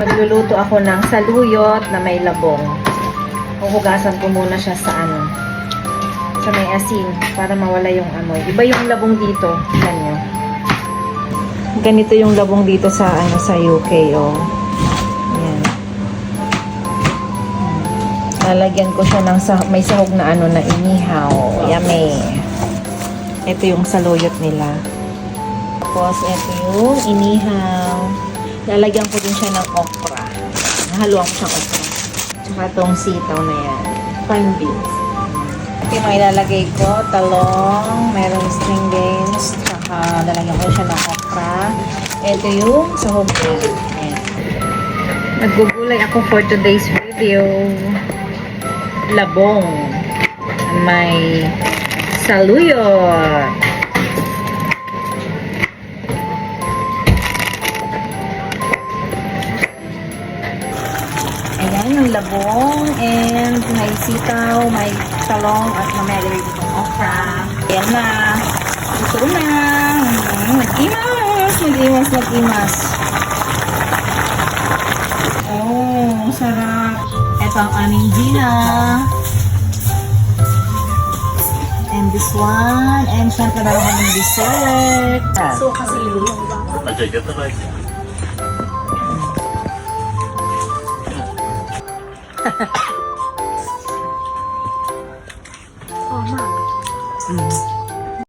Magluluto ako ng saluyot na may labong. Huhugasan ko muna siya sa ano, sa may asin para mawala yung amoy. Iba yung labong dito. Ganyo. Ganito yung labong dito sa ano sa UK, oh. Yan. Lalagyan ko siya ng sah- may sahog na ano na inihaw. Yummy. Ito yung saluyot nila. Tapos, ito yung inihaw. Lalagyan ko din siya ng okra. Nahaluan ko siyang okra. Tsaka itong sitaw na yan. Fun beans. Ito yung ilalagay ko. Talong, merong string beans, tsaka lalagyan ko siya ng okra. Ito yung sahog. Ayan. Naggugulay ako for today's video. Labong. May saluyot. Yung labong and may sitaw, may talong at mamaya rin itong okra. Ayan na. Ito na. Mm, Mag-imas, mag-imas, mag-imas. Oh, sarap. Ito ang aming Gina. And this one. And syempre meron kaming dessert. So, kasi Okay, get the oh, ma'am. Mm.